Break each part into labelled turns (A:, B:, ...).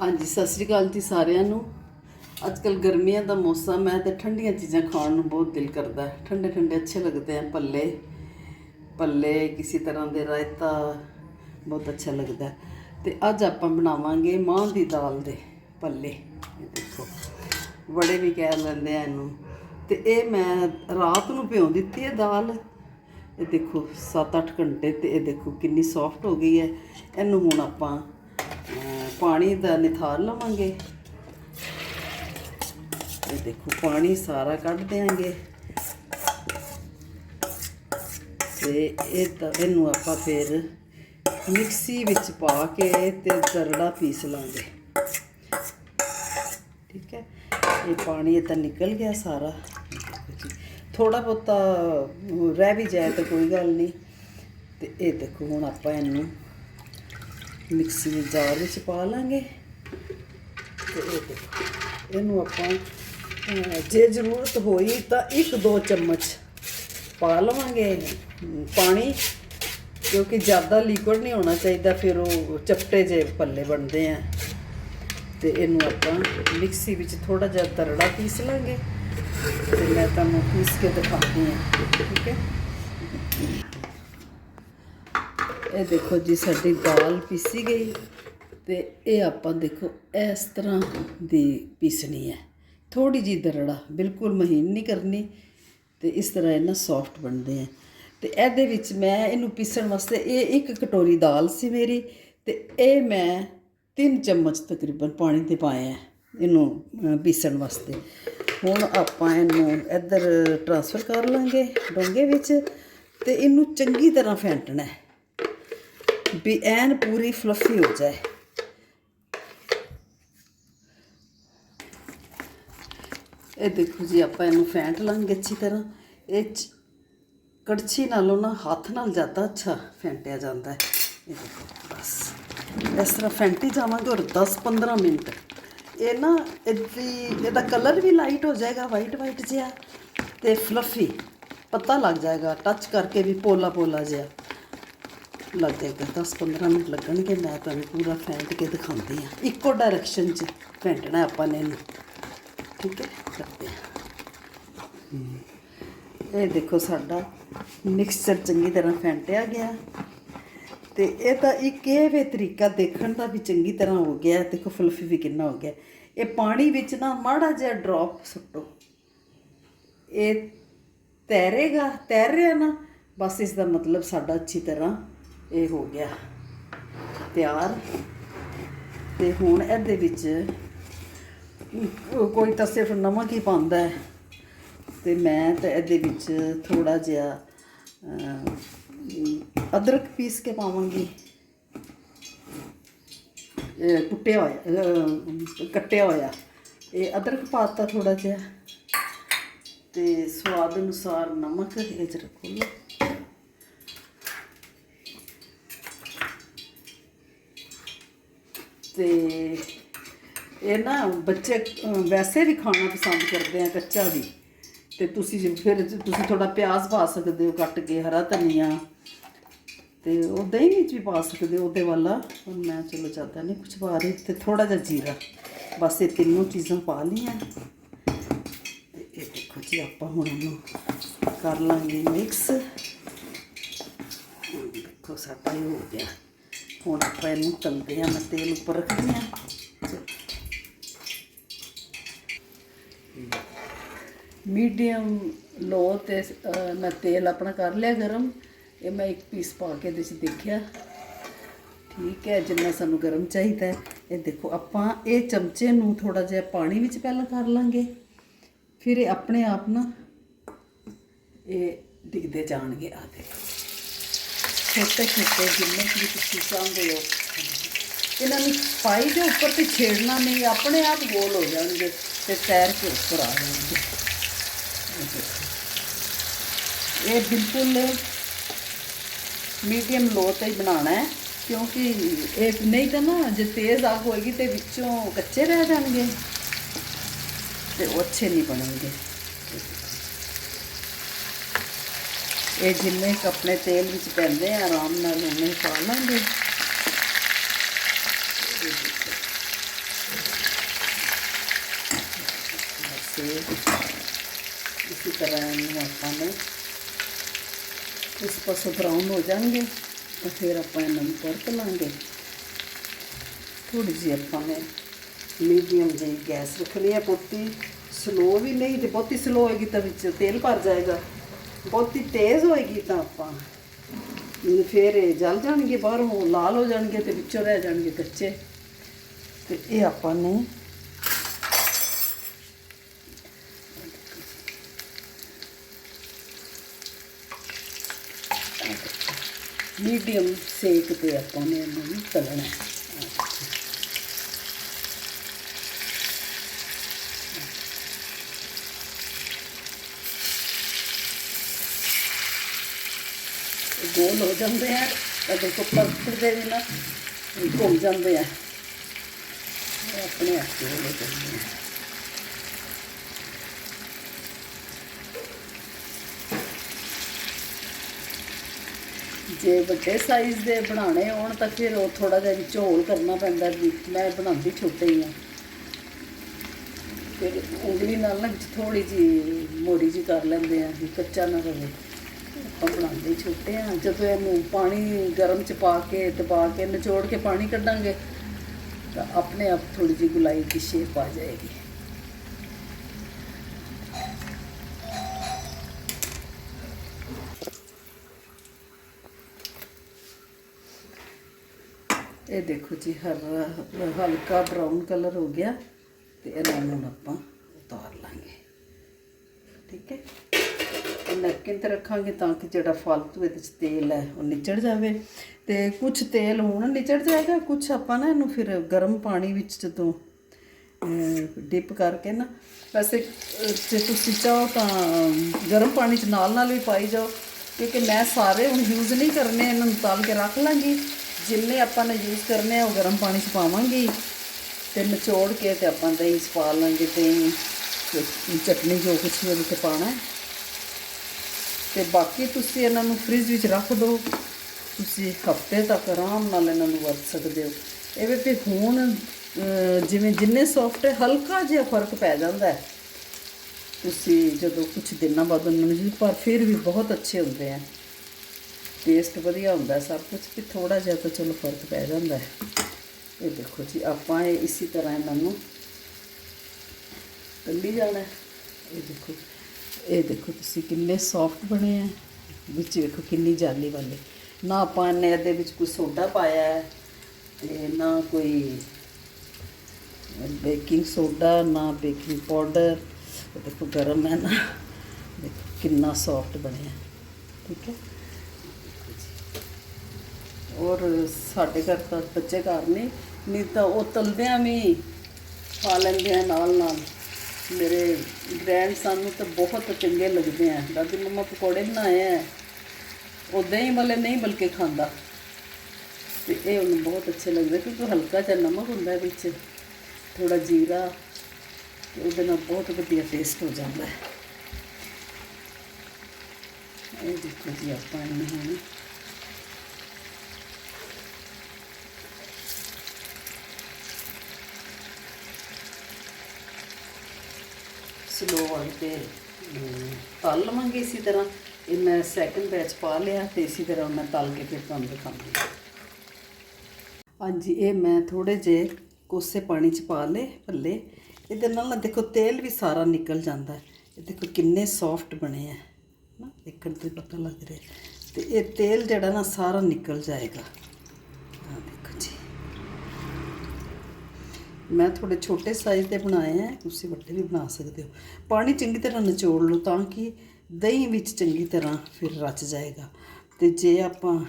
A: ਹਾਂਜੀ, ਸਤਿ ਸ਼੍ਰੀ ਅਕਾਲ ਜੀ ਸਾਰਿਆਂ ਨੂੰ। ਅੱਜ ਕੱਲ ਗਰਮੀਆਂ ਦਾ ਮੌਸਮ ਹੈ ਤੇ ਠੰਡੀਆਂ ਚੀਜ਼ਾਂ ਖਾਣ ਨੂੰ ਬਹੁਤ ਦਿਲ ਕਰਦਾ ਹੈ। ਠੰਡੇ ਠੰਡੇ ਅੱਛੇ ਲੱਗਦੇ ਆ ਭੱਲੇ ਭੱਲੇ ਕਿਸੇ ਤਰ੍ਹਾਂ ਦੇ ਰਾਇਤਾ ਬਹੁਤ ਅੱਛਾ ਲੱਗਦਾ ਹੈ। ਤੇ ਅੱਜ ਆਪਾਂ ਬਣਾਵਾਂਗੇ ਮਾਂ ਦੀ ਦਾਲ ਦੇ ਭੱਲੇ ਦੇਖੋ ਬੜੇ ਵੀ ਕਹਿ ਲੈਂਦੇ ਆ ਇਹਨੂੰ। ਤੇ ਇਹ ਮੈਂ ਰਾਤ ਨੂੰ ਭਿਉਂ ਦਿੱਤੀ ਹੈ ਦਾਲ। ਇਹ ਦੇਖੋ 7-8 ਘੰਟੇ ਤੇ ਇਹ ਦੇਖੋ ਕਿੰਨੀ ਸੌਫਟ ਹੋ ਗਈ ਹੈ। ਇਹਨੂੰ ਹੁਣ ਆਪਾਂ ਪਾਣੀ ਦਾ ਨਿਥਾਰ ਲਵਾਂਗੇ। ਇਹ ਦੇਖੋ, ਪਾਣੀ ਸਾਰਾ ਕੱਢ ਦਿਆਂਗੇ। ਤੇ ਇਹ ਤਾਂ, ਇਹਨੂੰ ਆਪਾਂ ਫਿਰ ਮਿਕਸੀ ਵਿੱਚ ਪਾ ਕੇ ਤੇ ਦਰੜਾ ਪੀਸ ਲਾਂਗੇ। ਠੀਕ ਹੈ? ਇਹ ਪਾਣੀ ਇਹ ਤਾਂ ਨਿਕਲ ਗਿਆ ਸਾਰਾ। ਥੋੜਾ ਬਹੁਤਾ ਰਹਿ ਵੀ ਜਾਏ ਤਾਂ ਕੋਈ ਗੱਲ ਨਹੀਂ। ਤੇ ਇਹ ਦੇਖੋ, ਹੁਣ ਆਪਾਂ ਇਹਨੂੰ ਮਿਕਸੀ ਦੇ ਜਾਰ ਵਿੱਚ ਪਾ ਲਾਂਗੇ। ਤੇ ਇਹ ਦੇਖੋ, ਇਹਨੂੰ ਆਪਾਂ ਜੇ ਜ਼ਰੂਰਤ ਹੋਈ ਤਾਂ ਇੱਕ ਦੋ ਚਮਚ ਪਾ ਲਵਾਂਗੇ ਪਾਣੀ, ਕਿਉਂਕਿ ਜ਼ਿਆਦਾ ਲਿਕੁਇਡ ਨਹੀਂ ਹੋਣਾ ਚਾਹੀਦਾ, ਫਿਰ ਉਹ ਚਪਟੇ ਜੇ ਪੱਲੇ ਬਣਦੇ ਆ। ਤੇ ਇਹਨੂੰ ਆਪਾਂ ਮਿਕਸੀ ਵਿੱਚ ਥੋੜਾ ਜਿਹਾ ਤਰੜਾ ਪੀਸ ਲਾਂਗੇ। ਤੇ ਮੈਂ ਤੁਹਾਨੂੰ ਪੀਸ ਕੇ ਦਿਖਾਉਂਦੀ ਹਾਂ, ਠੀਕ ਹੈ? ਇਹ ਦੇਖੋ ਜੀ, ਸਾਡੀ ਦਾਲ ਪੀਸੀ ਗਈ ਤੇ ਇਹ ਆਪਾਂ ਦੇਖੋ ਇਸ ਤਰ੍ਹਾਂ ਦੀ ਪੀਸਣੀ ਹੈ। ਥੋੜੀ ਜੀ ਦਰੜਾ, ਬਿਲਕੁਲ ਮਹੀਨ ਨਹੀਂ ਕਰਨੀ ਤੇ ਇਸ ਤਰ੍ਹਾਂ ਇਹ ਨਾ ਸੌਫਟ ਬਣਦੇ ਆ। ਤੇ ਇਹਦੇ ਵਿੱਚ ਮੈਂ ਇਹਨੂੰ ਪੀਸਣ ਵਾਸਤੇ ਇਹ ਇੱਕ ਕਟੋਰੀ ਦਾਲ ਸੀ ਮੇਰੀ ਤੇ ਇਹ ਮੈਂ 3 ਚਮਚ ਤਕਰੀਬਨ ਪਾਣੀ ਤੇ ਪਾਇਆ ਹੈ ਇਹਨੂੰ ਪੀਸਣ ਵਾਸਤੇ। ਹੁਣ ਆਪਾਂ ਇਹਨੂੰ ਇੱਧਰ ਟ੍ਰਾਂਸਫਰ ਕਰ ਲਾਂਗੇ ਡੋਂਗੇ ਵਿੱਚ ਤੇ ਇਹਨੂੰ ਚੰਗੀ ਤਰ੍ਹਾਂ ਫੈਂਟਣਾ ਹੈ। ਵੀ ਐਨ ਪੂਰੀ ਫਲਫੀ ਹੋ ਜਾਏ। ਇਹ ਦੇਖੋ ਜੀ, ਆਪਾਂ ਇਹਨੂੰ ਫੈਂਟ ਲਾਂਗੇ ਅੱਛੀ ਤਰ੍ਹਾਂ। ਇਹ 'ਚ ਕੜਛੀ ਨਾਲੋਂ ਨਾ ਹੱਥ ਨਾਲ ਜ਼ਿਆਦਾ ਅੱਛਾ ਫੈਂਟਿਆ ਜਾਂਦਾ ਹੈ। ਇਹ ਦੇਖੋ, ਬਸ। ਇਸ ਤਰ੍ਹਾਂ ਫੈਂਟੀ ਜਾਵਾਂਗੇ ਔਰ 10-15 ਮਿੰਟ। ਇਹ ਨਾ ਇਹਦੀ, ਇਹਦਾ ਕਲਰ ਵੀ ਲਾਈਟ ਹੋ ਜਾਏਗਾ ਵਾਈਟ ਵਾਈਟ ਜਿਹਾ ਤੇ ਫਲਫੀ ਪਤਾ ਲੱਗ ਜਾਏਗਾ ਟੱਚ ਕਰਕੇ ਵੀ ਪੋਲਾ ਪੋਲਾ ਜਿਹਾ। ਲੱਗ ਜਾਏਗਾ 10-15 ਮਿੰਟ ਲੱਗਣਗੇ, ਮੈਂ ਤੁਹਾਨੂੰ ਪੂਰਾ ਫੈਂਟ ਕੇ ਦਿਖਾਉਂਦੀ ਹਾਂ। ਇੱਕੋ ਡਾਇਰੈਕਸ਼ਨ 'ਚ ਫੈਂਟਣਾ ਆਪਾਂ ਨੇ ਇਹਨੂੰ। ਠੀਕ ਹੈ, ਕਰਦੇ ਹਾਂ। ਇਹ ਦੇਖੋ ਸਾਡਾ ਮਿਕਸਚਰ ਚੰਗੀ ਤਰ੍ਹਾਂ ਫੈਂਟਿਆ ਗਿਆ। ਤੇ ਇਹ ਤਾਂ ਇੱਕ ਇਹ ਵੇ ਤਰੀਕਾ ਦੇਖਣ ਦਾ ਵੀ ਚੰਗੀ ਤਰ੍ਹਾਂ ਹੋ ਗਿਆ। ਦੇਖੋ ਫਲਫੀ ਵੀ ਕਿੰਨਾ ਹੋ ਗਿਆ। ਇਹ ਪਾਣੀ ਵਿੱਚ ਨਾ ਮਾੜਾ ਜਿਹਾ ਡ੍ਰੌਪ ਸੁੱਟੋ। ਇਹ ਤੈਰੇਗਾ, ਤੈਰ ਰਿਹਾ ਨਾ, ਬਸ ਇਸ ਦਾ ਮਤਲਬ ਸਾਡਾ ਅੱਛੀ ਤਰ੍ਹਾਂ ਇਹ ਹੋ ਗਿਆ। ਤਿਆਰ। ਤੇ ਹੁਣ ਇਹਦੇ ਵਿੱਚ ਕੋਈ ਤਾਂ ਸਿਰਫ ਨਮਕ ਹੀ ਪਾਉਂਦਾ ਹੈ। ਤੇ ਮੈਂ ਤਾਂ ਇਹਦੇ ਵਿੱਚ ਥੋੜਾ ਜਿਹਾ ਅਦਰਕ ਪੀਸ ਕੇ ਪਾਵਾਂਗੀ। ਕੁੱਟਿਆ ਹੋਇਆ ਕੱਟਿਆ ਹੋਇਆ। ਇਹ ਅਦਰਕ ਪਾਤਾ ਥੋੜਾ ਜਿਹਾ। ਤੇ ਸਵਾਦ ਅਨੁਸਾਰ ਨਮਕ ਇਹ ਚ ਰੱਖੋ ਜੀ। ਤੇ ਇਹ ਨਾ ਬੱਚੇ ਵੈਸੇ ਵੀ ਖਾਣਾ ਪਸੰਦ ਕਰਦੇ ਆ ਕੱਚਾ ਵੀ। ਤੇ ਤੁਸੀਂ ਜੇ ਫਿਰ ਤੁਸੀਂ ਥੋੜਾ ਪਿਆਜ਼ ਪਾ ਸਕਦੇ ਹੋ, ਕੱਟ ਕੇ ਹਰਾ ਧਨੀਆ। ਤੇ ਉਹ ਦਹੀਂ ਵਿੱਚ ਵੀ ਪਾ ਸਕਦੇ ਹੋ, ਉਹਦੇ ਵਾਲਾ। ਹੁਣ ਮੈਂ ਚਲੋ ਜ਼ਿਆਦਾ ਨਹੀਂ ਕੁਝ ਪਾ ਰਹੀ, ਤੇ ਥੋੜਾ ਜਿਹਾ ਜੀਰਾ। ਬਸ ਇਹ ਤਿੰਨੋਂ ਚੀਜ਼ਾਂ ਪਾ ਲਈਆਂ। ਤੇ ਇਹ ਦੇਖੋ ਜੀ, ਆਪਾਂ ਹੁਣ ਇਹਨੂੰ ਕਰ ਲਾਂਗੇ ਮਿਕਸ। ਦੇਖੋ ਸਾਡਾ ਇਹ ਹੋ ਗਿਆ। ਹੁਣ ਆਪਾਂ ਇਹਨੂੰ ਤਲਦੇ ਹਾਂ, ਮੈਂ ਤੇਲ ਉੱਪਰ ਰੱਖਦੀ ਹਾਂ। ਮੀਡੀਅਮ ਲੋ ਤੇ ਮੈਂ ਤੇਲ ਆਪਣਾ ਕਰ ਲਿਆ ਗਰਮ। ਇਹ ਮੈਂ ਇੱਕ ਪੀਸ ਪਾ ਕੇ ਇਹਦੇ 'ਚ ਦੇਖਿਆ। ਠੀਕ ਹੈ, ਜਿੰਨਾ ਸਾਨੂੰ ਗਰਮ ਚਾਹੀਦਾ ਹੈ। ਇਹ ਦੇਖੋ, ਆਪਾਂ ਇਹ ਚਮਚੇ ਨੂੰ ਥੋੜਾ ਜਿਹਾ ਪਾਣੀ ਵਿੱਚ ਪਹਿਲਾਂ ਕਰ ਲਾਂਗੇ। ਫਿਰ ਇਹ ਆਪਣੇ ਆਪ ਨਾ ਇਹ ਡਿੱਗਦੇ ਜਾਣਗੇ, ਆ ਦੇਖੋ। ਛੋਟੇ ਛੋਟੇ ਜਿੰਨੇ ਵੀ ਤੁਸੀਂ ਚਾਹੁੰਦੇ ਹੋ। ਇਹਨਾਂ ਨੂੰ ਪਾਈ ਦੇ ਉੱਪਰ ਤੇ ਛੇੜਨਾ ਨਹੀਂ, ਆਪਣੇ ਆਪ ਗੋਲ ਹੋ ਜਾਣਗੇ ਤੇ ਤੈਰ ਕੇ ਉੱਪਰ ਆ ਜਾਣਗੇ। ਇਹ ਬਿਲਕੁਲ ਮੀਡੀਅਮ ਲੋ ਤੇ ਬਣਾਉਣਾ ਹੈ, ਕਿਉਂਕਿ ਇਹ ਨਹੀਂ ਤਾਂ ਨਾ, ਜੇ ਤੇਜ਼ ਆਗ ਹੋਏਗੀ ਤੇ ਵਿੱਚੋਂ ਕੱਚੇ ਰਹਿ ਜਾਣਗੇ ਤੇ ਉਹ ਅੱਛੇ ਨਹੀਂ ਬਣਨਗੇ। ਇਹ ਜਿੰਨੇ ਕੁ ਆਪਣੇ ਤੇਲ ਵਿੱਚ ਪੈਂਦੇ ਆ ਆਰਾਮ ਨਾਲ ਉਹਨੇ ਪਾ ਲਾਂਗੇ इसी तरह इन्हें अपन इस पासों ब्राउन हो जाएंगे तो फिर आप इन्हों परत लेंगे थोड़ी जी अपने मीडियम जी गैस रखनी है बहुती स्लो भी नहीं तो बहुती स्लो होगी तो तेल भर जाएगा ਬਹੁਤੀ ਤੇਜ਼ ਹੋਏਗੀ ਤਾਂ ਆਪਾਂ। ਫਿਰ ਇਹ ਜਲ ਜਾਣਗੇ, ਬਾਹਰੋਂ ਲਾਲ ਹੋ ਜਾਣਗੇ ਤੇ ਵਿੱਚੋਂ ਰਹਿ ਜਾਣਗੇ ਕੱਚੇ। ਤੇ ਇਹ ਆਪਾਂ ਨੇ ਮੀਡੀਅਮ ਸੇਕ ਤੇ ਆਪਾਂ ਨੇ ਇਹਨੂੰ ਤਲਣਾ ਹੈ। ਗੋਲ ਹੋ ਜਾਂਦੇ ਆ ਅਗਰ ਕੋ ਪਰਤਦੇ ਵੀ ਨਾ ਘੁੰਮ ਜਾਂਦੇ ਆ। ਆਪਣੇ ਆਪ ਗੋਲ ਹੋ ਜਾਂਦੇ ਆ। ਜੇ ਵੱਡੇ ਸਾਈਜ਼ ਦੇ ਬਣਾਉਣੇ ਹੋਣ ਤਾਂ ਫਿਰ ਉਹ ਥੋੜਾ ਜਿਹਾ ਵਿੱਚ ਹੋਲ ਕਰਨਾ ਪੈਂਦਾ ਵੀ ਮੈਂ ਬਣਾਉਂਦੀ ਛੋਟੇ ਹੀ ਆ। ਫਿਰ ਉਂਗਲੀ ਨਾਲ ਨਾ ਵਿੱਚ ਥੋੜੀ ਜੀ ਮੋੜੀ ਜੀ ਕਰ ਲੈਂਦੇ ਆ ਵੀ ਕੱਚਾ ਨਾ ਰਹੇ ਆਪਾਂ ਬਣਾਉਂਦੇ ਛੋਟੇ ਆ ਜਦੋਂ ਇਹਨੂੰ ਪਾਣੀ ਗਰਮ ਚ ਪਾ ਕੇ ਦਬਾ ਕੇ ਨਿਚੋੜ ਕੇ ਪਾਣੀ ਕੱਢਾਂਗੇ, ਤਾਂ ਆਪਣੇ ਆਪ ਥੋੜੀ ਜਿਹੀ ਗੁਲਾਈ ਦੀ ਸ਼ੇਪ ਆ ਜਾਏਗੀ। ਇਹ ਦੇਖੋ ਜੀ, ਹਰਾ ਹਲਕਾ ਬਰਾਊਨ ਕਲਰ ਹੋ ਗਿਆ ਤੇ ਇਹਨਾਂ ਨੂੰ ਹੁਣ ਆਪਾਂ ਉਤਾਰ ਲਾਂਗੇ। ਠੀਕ ਹੈ? ਇਹ ਨੈਪਕਿਨ ਤੇ ਰੱਖਾਂਗੇ ਤਾਂ ਕਿ ਜਿਹੜਾ ਫालतू ਇਹਦੇ ਚ ਤੇਲ ਹੈ, ਉਹ ਨਿਚੜ ਜਾਵੇ। ਤੇ ਕੁਝ ਤੇਲ ਹੁਣ ਨਿਚੜ ਜਾਏਗਾ ਕੁਝ ਆਪਾਂ ਨਾ ਇਹਨੂੰ ਫਿਰ ਗਰਮ ਪਾਣੀ ਵਿੱਚ ਜਦੋਂ ਡਿਪ ਕਰਕੇ ਨਾ, ਵੈਸੇ ਜੇ ਤੁਸੀਂ ਚਾਹੋ ਤਾਂ ਗਰਮ ਪਾਣੀ ਚ ਨਾਲ ਨਾਲ ਵੀ ਪਾਈ ਜਾਓ, ਕਿਉਂਕਿ ਮੈਂ ਸਾਰੇ ਹੁਣ ਯੂਜ਼ ਨਹੀਂ ਕਰਨੇ, ਇਹਨਾਂ ਨੂੰ ਤਲ ਕੇ ਰੱਖ ਲਾਂਗੀ। ਜਿੰਨੇ ਆਪਾਂ ਨੇ ਯੂਜ਼ ਕਰਨੇ ਆ, ਉਹ ਗਰਮ ਪਾਣੀ ਚ ਪਾਵਾਂਗੀ। ਤੇ ਨਿਚੋੜ ਕੇ ਤੇ ਆਪਾਂ ਦਹੀਂ 'ਚ ਪਾ ਲਾਂਗੇ, ਦਹੀਂ, ਤੇ ਚਟਨੀ ਜੋ ਕੁਛ ਵੀ ਉਹਦੇ 'ਤੇ ਪਾਣਾ ਹੈ। ਤੇ ਬਾਕੀ ਤੁਸੀਂ ਇਹਨਾਂ ਨੂੰ ਫ੍ਰਿਜ ਵਿੱਚ ਰੱਖ ਦਿਓ। ਤੁਸੀਂ ਹਫ਼ਤੇ ਤੱਕ ਆਰਾਮ ਨਾਲ ਇਹਨਾਂ ਨੂੰ ਵਰਤ ਸਕਦੇ ਹੋ। ਇਹ ਵੀ ਹੁਣ ਜਿਵੇਂ ਜਿੰਨੇ ਸੌਫਟ ਹੈ, ਹਲਕਾ ਜਿਹਾ ਫ਼ਰਕ ਪੈ ਜਾਂਦਾ ਹੈ। ਤੁਸੀਂ ਜਦੋਂ ਕੁਝ ਦਿਨਾਂ ਬਾਅਦ ਉਹਨਾਂ ਨੂੰ ਜੀ, ਪਰ ਫਿਰ ਵੀ ਬਹੁਤ ਅੱਛੇ ਹੁੰਦੇ ਆ। ਟੇਸਟ ਵਧੀਆ ਹੁੰਦਾ ਸਭ ਕੁਝ ਵੀ ਥੋੜਾ ਜਿਹਾ ਤਾਂ ਚਲੋ ਫ਼ਰਕ ਪੈ ਜਾਂਦਾ ਇਹ ਦੇਖੋ ਜੀ, ਆਪਾਂ ਇਹ ਇਸੇ ਤਰ੍ਹਾਂ ਇਹਨਾਂ ਨੂੰ ਕੱਢੀ ਜਾਣਾ ਇਹ ਦੇਖੋ। ਇਹ ਦੇਖੋ ਤੁਸੀਂ ਕਿੰਨੇ ਸੌਫਟ ਬਣੇ ਆ। ਵਿੱਚ ਵੇਖੋ ਕਿੰਨੀ ਜਾਲੀ ਵਾਲੇ। ਨਾ ਆਪਾਂ ਨੇ ਇਹਦੇ ਵਿੱਚ ਕੋਈ ਸੋਡਾ ਪਾਇਆ ਹੈ ਤੇ ਨਾ ਕੋਈ ਬੇਕਿੰਗ ਸੋਡਾ, ਨਾ ਬੇਕਿੰਗ ਪਾਊਡਰ ਦੇਖੋ ਗਰਮ ਹੈ ਨਾ। ਦੇਖੋ ਕਿੰਨਾ ਸੌਫਟ ਬਣਿਆ ਠੀਕ ਹੈ। ਔਰ ਸਾਡੇ ਘਰ ਤਾਂ ਬੱਚੇ ਘਰ ਨਹੀਂ ਨਹੀਂ ਤਾਂ ਉਹ ਤਲਦਿਆਂ ਵੀ ਖਾ ਲੈਂਦੇ ਆ ਨਾਲ ਨਾਲ ਗ੍ਰੈਂਡ ਸਾਨੂੰ ਤਾਂ ਬਹੁਤ ਚੰਗੇ ਲੱਗਦੇ ਆ। ਦਾਦੀ ਮੰਮਾ ਪਕੌੜੇ ਬਣਾਏ ਆ। ਉਹ ਹੀ ਵਾਲੇ ਨਹੀਂ ਬਲਕਿ ਖਾਂਦਾ। ਤੇ ਇਹ ਉਹਨੂੰ ਬਹੁਤ ਅੱਛੇ ਲੱਗਦੇ ਕਿਉਂਕਿ ਹਲਕਾ ਜਿਹਾ ਨਮਕ ਹੁੰਦਾ ਵਿੱਚ। ਥੋੜਾ ਜੀਰਾ ਤੇ ਉਹਦੇ ਨਾਲ ਬਹੁਤ ਵਧੀਆ ਟੇਸਟ ਹੋ ਜਾਂਦਾ ਹੈ। ਇਹ ਦੇਖੋ ਜੀ ਆਪਾਂ ਇਹਨੂੰ ਹੁਣ। ਸਲੋ ਵਾਲੀ ਤੇ ਤਲ ਲਵਾਂਗੇ ਇਸੇ ਤਰ੍ਹਾਂ। ਇਹ ਮੈਂ ਸੈਕੰਡ ਬੈਚ ਪਾ ਲਿਆ ਤੇ ਇਸੇ ਤਰ੍ਹਾਂ ਮੈਂ ਤਲ ਕੇ ਫਿਰ ਤੁਹਾਨੂੰ ਦਿਖਾਉਂਦੀ ਹਾਂਜੀ, ਇਹ ਮੈਂ ਥੋੜੇ ਜੇ ਕੋਸੇ ਪਾਣੀ ਚ ਪਾ ਲਏ ਭੱਲੇ। ਇਹਦੇ ਨਾਲ ਨਾ ਦੇਖੋ ਤੇਲ ਵੀ ਸਾਰਾ ਨਿਕਲ ਜਾਂਦਾ ਹੈ। ਇਹ ਦੇਖੋ ਕਿੰਨੇ ਸੌਫਟ ਬਣੇ ਆ। ਨਾ, ਦੇਖਣ ਤੋਂ ਪਤਾ ਲੱਗ ਰਿਹਾ ਤੇ ਇਹ ਤੇਲ ਜਿਹੜਾ ਨਾ ਸਾਰਾ ਨਿਕਲ ਜਾਏਗਾ ਆ ਦੇਖੋ ਜੀ ਮੈਂ ਥੋੜੇ ਛੋਟੇ ਸਾਈਜ਼ ਦੇ ਬਣਾਏ ਹੈ ਤੁਸੀਂ ਵੱਡੇ ਵੀ ਬਣਾ ਸਕਦੇ ਹੋ। ਪਾਣੀ ਚੰਗੀ ਤਰ੍ਹਾਂ ਨਿਚੋੜ ਲਓ ਤਾਂ ਕਿ ਦਹੀਂ ਵਿੱਚ ਚੰਗੀ ਤਰ੍ਹਾਂ ਫਿਰ ਰਚ ਜਾਏਗਾ। ਤੇ ਜੇ ਆਪਾਂ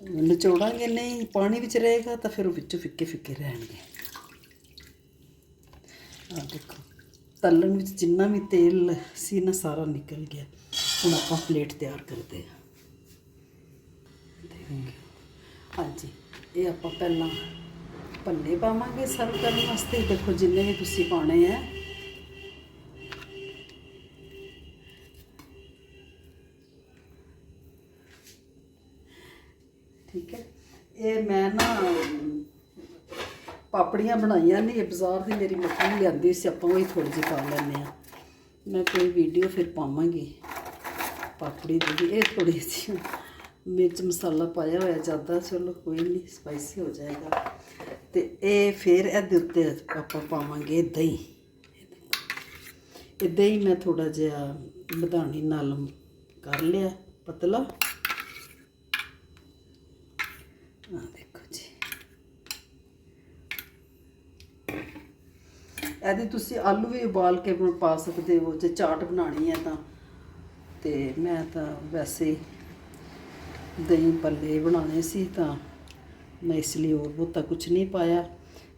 A: ਨਿਚੋੜਾਂਗੇ ਨਹੀਂ, ਪਾਣੀ ਵਿੱਚ ਰਹੇਗਾ ਤਾਂ ਫਿਰ ਉਹ ਵਿੱਚੋਂ ਫਿੱਕੇ ਫਿੱਕੇ ਰਹਿਣਗੇ। ਆ ਦੇਖੋ, ਤਲਣ ਵਿੱਚ ਜਿੰਨਾ ਵੀ ਤੇਲ ਸੀ ਨਾ ਸਾਰਾ ਨਿਕਲ ਗਿਆ। ਹੁਣ ਆਪਾਂ ਪਲੇਟ ਤਿਆਰ ਕਰਦੇ ਹਾਂ। ਹਾਂਜੀ। ਇਹ ਆਪਾਂ ਪਹਿਲਾਂ ਭੱਲੇ ਪਾਵਾਂਗੇ ਸਰਵ ਕਰਨ ਵਾਸਤੇ। ਦੇਖੋ ਜਿੰਨੇ ਵੀ ਤੁਸੀਂ ਪਾਣੇ ਆ। ਠੀਕ ਹੈ। ਇਹ ਮੈਂ ਨਾ ਪਾਪੜੀਆਂ ਬਣਾਈਆਂ ਨਹੀਂ ਇਹ ਬਾਜ਼ਾਰ ਦੀ ਮੇਰੀ ਮੱਖਣੀ ਲਿਆਂਦੀ ਸੀ, ਆਪਾਂ ਉਹੀ ਥੋੜੀ ਜਿਹੀ ਪਾ ਲੈਂਦੇ ਆ ਮੈਂ ਕੋਈ ਵੀਡੀਓ ਫਿਰ ਪਾਵਾਂਗੀ, ਪਾਪੜੀ ਦੀ ਵੀ। ਇਹ ਥੋੜੀ ਜਿਹੀ। ਮਿਰਚ ਮਸਾਲਾ ਪਾਇਆ ਹੋਇਆ ਜ਼ਿਆਦਾ, ਚਲੋ ਕੋਈ ਨਹੀਂ ਸਪਾਈਸੀ ਹੋ ਜਾਏਗਾ। ਤੇ ਇਹ ਫਿਰ ਇਹਦੇ ਉੱਤੇ ਆਪਾਂ ਪਾਵਾਂਗੇ ਦਹੀਂ। ਇਹ ਦਹੀਂ ਮੈਂ ਥੋੜਾ ਜਿਹਾ ਮਧਾਣੀ ਨਾਲ ਕਰ ਲਿਆ, ਪਤਲਾ। ਆ ਦੇਖੋ ਜੀ। ਇਹਦੇ ਤੁਸੀਂ ਆਲੂ ਵੀ ਉਬਾਲ ਕੇ ਪਾ ਸਕਦੇ ਹੋ, ਜੇ ਚਾਟ ਬਣਾਣੀ ਹੈ ਤਾਂ। ਤੇ ਮੈਂ ਤਾਂ ਵੈਸੇ ਦਹੀਂ ਪੱਲੇ ਬਣਾਉਣੇ ਸੀ ਤਾਂ ਮੈਂ ਇਸ ਲਈ ਹੋਰ ਬਹੁਤਾ ਕੁਝ ਨਹੀਂ ਪਾਇਆ।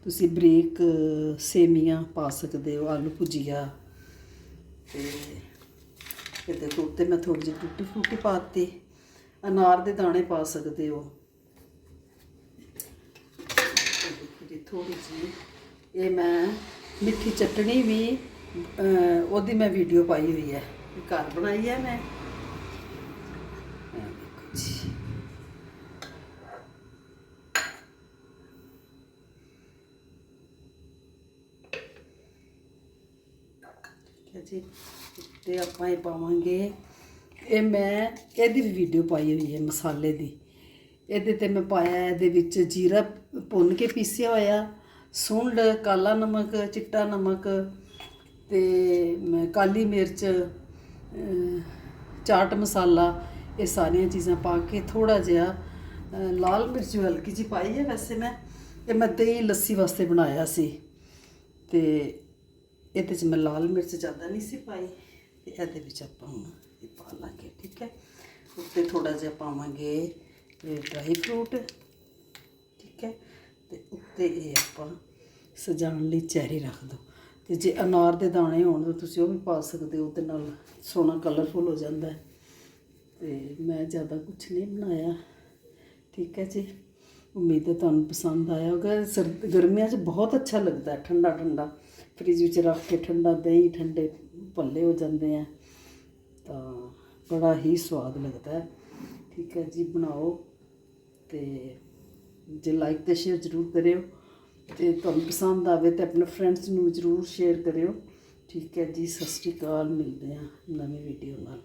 A: ਤੁਸੀਂ ਬਰੀਕ, ਸੇਮੀਆਂ ਪਾ ਸਕਦੇ ਹੋ, ਆਲੂ ਭੁਜੀਆ। ਤੇ ਇਹਦੇ ਉੱਤੇ ਮੈਂ ਥੋੜੀ ਜਿਹੀ ਟੁੱਟੀ ਫਰੂਟੀ ਪਾਤੀ। ਅਨਾਰ ਦੇ ਦਾਣੇ ਪਾ ਸਕਦੇ ਹੋ। ਜੀ ਥੋੜੀ ਜਿਹੀ। ਇਹ ਮੈਂ ਮਿੱਠੀ ਚਟਣੀ ਵੀ ਉਹਦੀ ਮੈਂ ਵੀਡੀਓ ਪਾਈ ਹੋਈ ਹੈ। ਘਰ ਬਣਾਈ ਹੈ ਮੈਂ ਇਹ ਦੇਖੋ ਜੀ ਠੀਕ ਹੈ ਜੀ ਤੇ ਆਪਾਂ ਇਹ ਪਾਵਾਂਗੇ। ਇਹ ਮੈਂ ਇਹਦੀ ਵੀ ਵੀਡੀਓ ਪਾਈ ਹੋਈ ਹੈ ਮਸਾਲੇ ਦੀ। ਇਹਦੇ ਤੇ ਮੈਂ ਪਾਇਆ, ਇਹਦੇ ਵਿੱਚ ਜੀਰਾ ਭੁੰਨ ਕੇ ਪੀਸਿਆ ਹੋਇਆ, ਸੁੰਡ, ਕਾਲਾ ਨਮਕ, ਚਿੱਟਾ ਨਮਕ ਤੇ ਮੈਂ ਕਾਲੀ ਮਿਰਚ ਚਾਟ ਮਸਾਲਾ, ਇਹ ਸਾਰੀਆਂ ਚੀਜ਼ਾਂ ਪਾ ਕੇ ਥੋੜਾ ਜਿਹਾ ਲਾਲ ਮਿਰਚ ਹਲਕੀ ਜਿਹੀ ਪਾਈ ਹੈ ਵੈਸੇ ਮੈਂ। ਇਹ ਮੈਂ ਦਹੀਂ ਲੱਸੀ ਵਾਸਤੇ ਬਣਾਇਆ ਸੀ। ਤੇ ਇਹਦੇ 'ਚ ਮੈਂ ਲਾਲ ਮਿਰਚ ਜ਼ਿਆਦਾ ਨਹੀਂ ਸੀ ਪਾਈ। ਇਹਦੇ ਵਿੱਚ ਆਪਾਂ ਹੁਣ ਇਹ ਪਾ ਲਾਂਗੇ, ਠੀਕ ਹੈ? ਉੱਤੇ ਥੋੜਾ ਜਿਹਾ ਪਾਵਾਂਗੇ ਡਰਾਈ ਫਰੂਟ ਠੀਕ ਹੈ? ਤੇ ਉੱਤੇ ਇਹ ਆਪਾਂ ਸਜਾਉਣ ਲਈ ਚੈਰੀ ਰੱਖ ਦਿਓ ਤੇ ਜੇ ਅਨਾਰ ਦੇ ਦਾਣੇ ਹੋਣ ਤਾਂ ਤੁਸੀਂ ਉਹ ਵੀ ਪਾ ਸਕਦੇ ਹੋ, ਉਹਦੇ ਨਾਲ ਸੋਹਣਾ ਕਲਰਫੁਲ ਹੋ ਜਾਂਦਾ ਹੈ। ਤੇ ਮੈਂ ਜ਼ਿਆਦਾ ਕੁਝ ਨਹੀਂ ਬਣਾਇਆ, ਠੀਕ ਹੈ ਜੀ? ਉਮੀਦ ਹੈ ਤੁਹਾਨੂੰ ਪਸੰਦ ਆਇਆ ਹੋਗਾ ਸਰਦ ਗਰਮੀਆਂ 'ਚ ਬਹੁਤ ਅੱਛਾ ਲੱਗਦਾ ਠੰਡਾ ਠੰਡਾ ਫ੍ਰਿਜ ਵਿੱਚ ਰੱਖ ਕੇ ਠੰਡਾ ਦਹੀਂ ਠੰਡੇ ਭੱਲੇ ਹੋ ਜਾਂਦੇ ਆ, ਤਾਂ ਬੜਾ ਹੀ ਸਵਾਦ ਲੱਗਦਾ ਹੈ। ਠੀਕ ਹੈ ਜੀ, ਬਣਾਓ ਤੇ ਜੇ ਲਾਈਕ ਤੇ ਸ਼ੇਅਰ ਜ਼ਰੂਰ ਕਰਿਓ ਤੇ ਤੁਹਾਨੂੰ ਪਸੰਦ ਆਵੇ ਤੇ ਆਪਣੇ ਫਰੈਂਡਸ ਨੂੰ ਜ਼ਰੂਰ ਸ਼ੇਅਰ ਕਰਿਓ। ਠੀਕ ਹੈ ਜੀ, ਸਤਿ ਸ਼੍ਰੀ ਅਕਾਲ, ਮਿਲਦੇ ਹਾਂ ਨਵੀਂ ਵੀਡੀਓ ਨਾਲ।